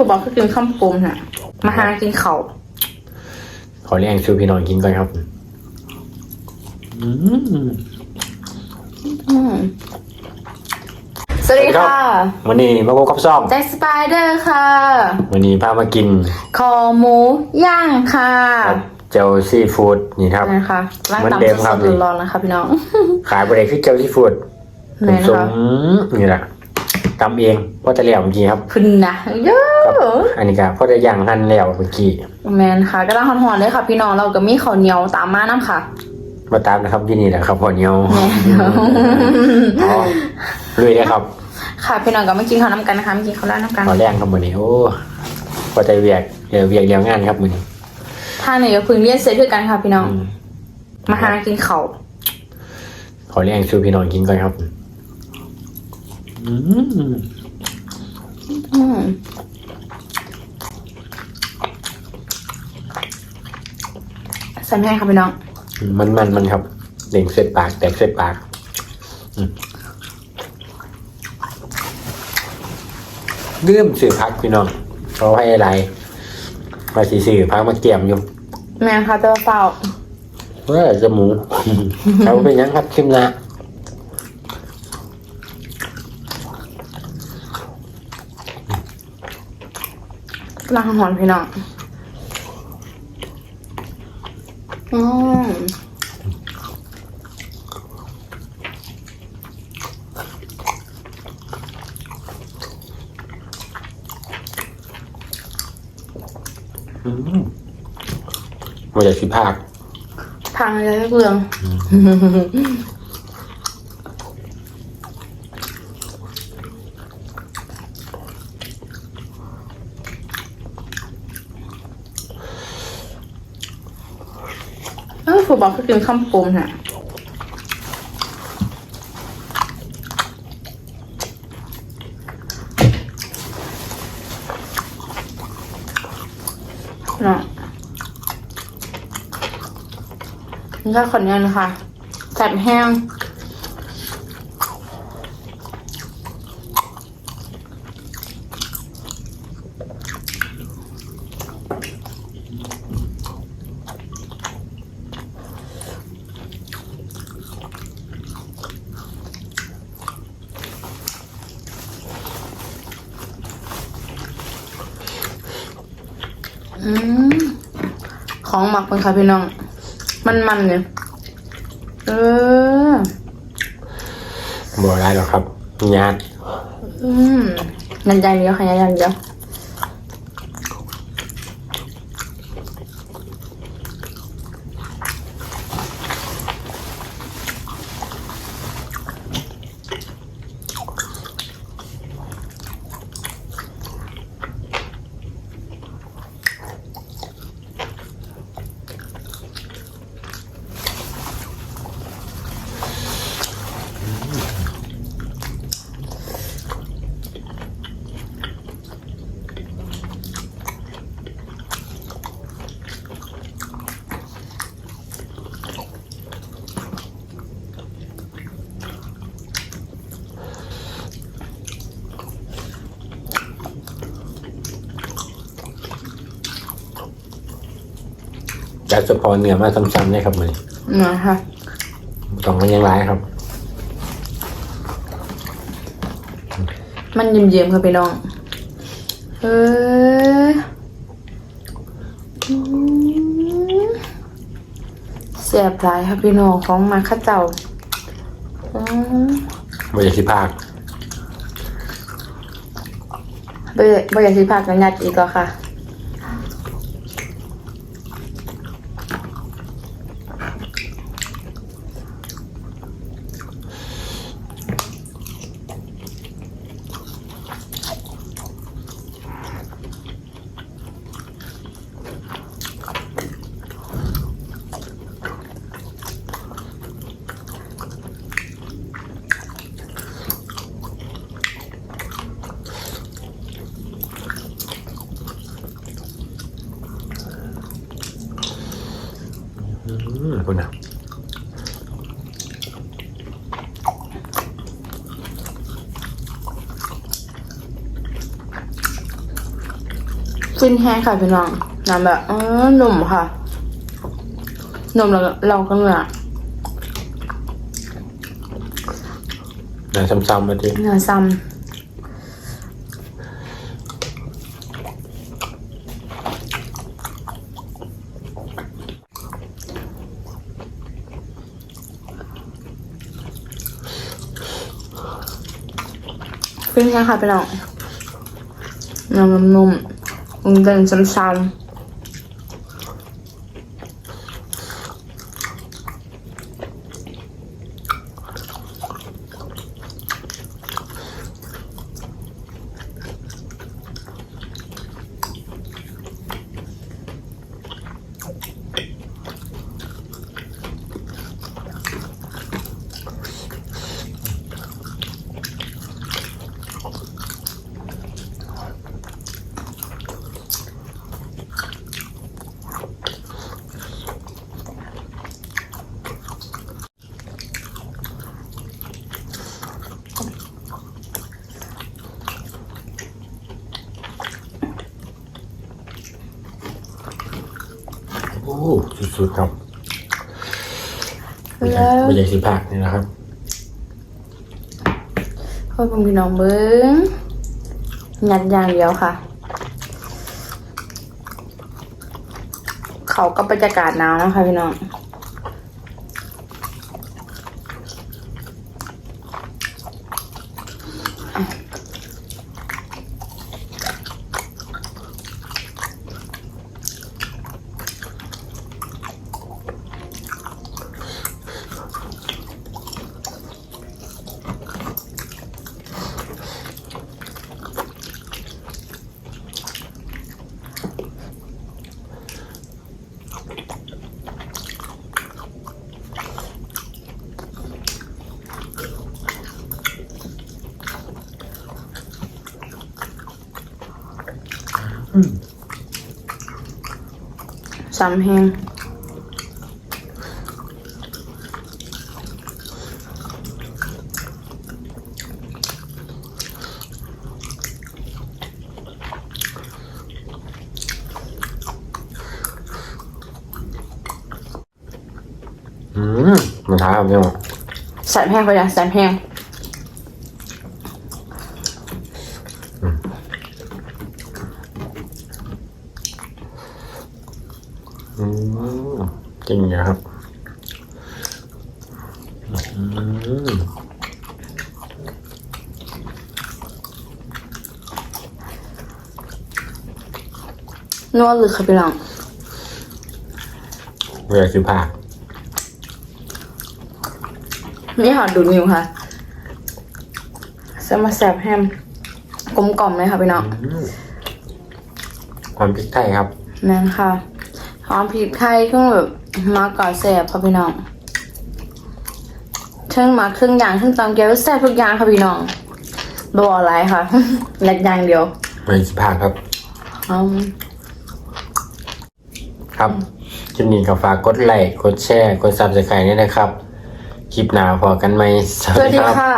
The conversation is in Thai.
ผู้บอกคือกินข้าวกลมฮะมาหากินเขาวขอเลี้ยงชูพี่น้องกินก่อนครับอืมอืมสวัสดีค่ะวันนี้มาพบกับซ่อมแจ็คสไปเดอร์ค่ะ วันนี้พามากินคอหมูย่างค่ะกับเจลซีฟู้ดนี่ครับนะคะร่างเหมือนตำเดิมสครับดๆร้อนๆนะคะพี่น้อง ขายบริเวณคือเจลซีฟู้ดไหนสนะคะมนี่แหละ ตำเองเพราะจะเลี้ยวเมื่อกี้ครับคุณนะเยอครับะอันนี้ก็เพราะจะย่างหั่นแล้วเมื่อกี้แมนค่ะก็ต้องหอนๆเลยค่ะ พี่น้องเราก็มีข้าวเหนียวตามมาน้ำค่ะมาตามนะครับที่นี่แหละครับพอเหนียวแม่อ๋อลุยเลยครับ ค่ะพี่น้องก็ไม่กินข้าวน้ำกันนะคะไม่กินข้าวราดน้ำกันขอแรงครับมือนี้โอ้พอใจเวียกเดี๋ยวเวียกเดียวงานครับมือนี้ถ้าเนี่ยก็เพึ่งเรียนเสร็จด้วยกันค่ะพี่น้องอืมมาหากินเขาวขอเลี้ยงชูพี่น้องกินก่อนครับ อืมอืมใส่แม่ค่ะพี่น้อง มันมันมันครับเด่งเส้นปาก แตกเส้นปากอืมเรื่มสื่อพักพี่น้องเขาให้อะไรมาสีสื่อพักมาเกี่ยมอยู่ แม่ค่ะเตอเปล่าเว่าจะหมูเขาเป็นยังครับชิมนะ ล้างหอนพี่น้องอืมมาจากสิภาคทางอะไรก็เรื่อง ออผู้บอกก็กินข้าวกลมฮะเนาะนี่ก็ขอนเงินะคะแสบแห้ง อืมของหมักเป็นค่ะพี่น้อง มันมันๆเนี่ยเออบอกได้หรอกครับญาติอืมนันใจเดียวค่ะยันเดียว จัดสปอนเนื้อมาซ้ำๆได้ครับมือนี้นะคะต้องมันยังไรครับ มันเยิ้มๆค่ะพี่น้องเอออืมเสียบหลายค่ะพี่น้องของมาข้าเจ้าอืมมาจากสิภาคบ่อยบ่อยากสิพากันยัดอีกแล้วค่ะ คุณนะฟินแห้งค่ะพี่น้องน้ำแบบเออหนุ่มค่ะหนุ่มแล้วเราก็เนื้อเดี๋ยวซ้ำๆมาทีเนื้อซ้ำ ฟินแห้งค่ะพี่น้องน้ำนุ่มๆมันเดินซ้ำๆ อ้สุดๆครับแล้วไม่ใช่สิผักนี่นะครับค่อยผมพี่น้องเบิ้งงัดอย่างเดียวค่ะ เขาก็บรรยากาศหนาวนะคะพี่น้อง ซ้ำแห้งอืมมันท้าครับเนี่ยแสบแห้งไปจ้ะแสบแห้ง อืมจริงนะครับอืม นัวหรือค่ะพี่น้องไม่ใช่สิผักนี่หอดดูดนิ้วค่ะจะมาแสบแฮมกลมกล่อมเลยค่ะพี่น้องอืมความพริกไทยครับนั่นค่ะหอมพริกไทยเครื่องแบบมาก่อนแสบค่ะพี่น้อง เครื่องหมาเครื่องอย่างเครื่องตำเกี๊ยวแสบทุกอย่างค่ะพี่น้องบออะไรค่ะเล็กอย่างเดียวไม่ใช่สิผักครับ อืมครับคลิปนี้ก็ฝากกดไลค์กดแชร์ กดซับสไครต์ด้วยนะครับ คลิปหน้าพอกันไหมสวัสดีค่ะ